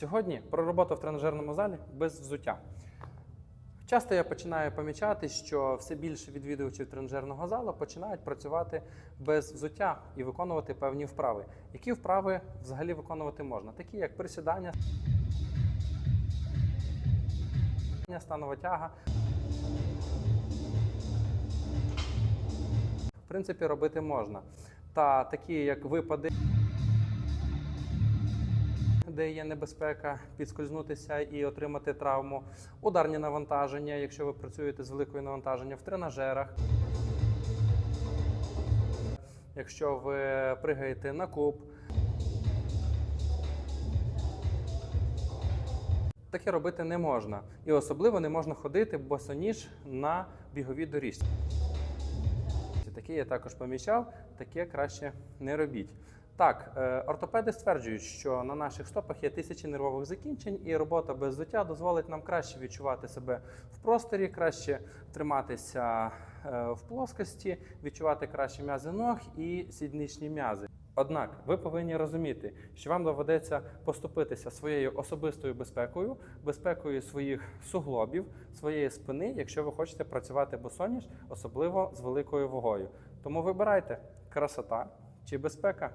Сьогодні про роботу в тренажерному залі без взуття. Часто я починаю помічати, що все більше відвідувачів тренажерного залу починають працювати без взуття і виконувати певні вправи. Які вправи взагалі виконувати можна? Такі як присідання, станова тяга. В принципі, робити можна. Та такі як випади, де є небезпека підскользнутися і отримати травму, ударні навантаження, якщо ви працюєте з великою навантаженням в тренажерах. Якщо ви пригаєте на куб. Таке робити не можна. І особливо не можна ходити босоніж на біговій доріжці. Таке я також помічав, таке краще не робіть. Так, е, ортопеди стверджують, що на наших стопах є тисячі нервових закінчень, і робота без взуття дозволить нам краще відчувати себе в просторі, краще триматися е, в плоскості, відчувати краще м'язи ног і сідничні м'язи. Однак ви повинні розуміти, що вам доведеться поступитися своєю особистою безпекою, безпекою своїх суглобів, своєї спини, якщо ви хочете працювати босоніж, особливо з великою вагою. Тому вибирайте красота чи безпека.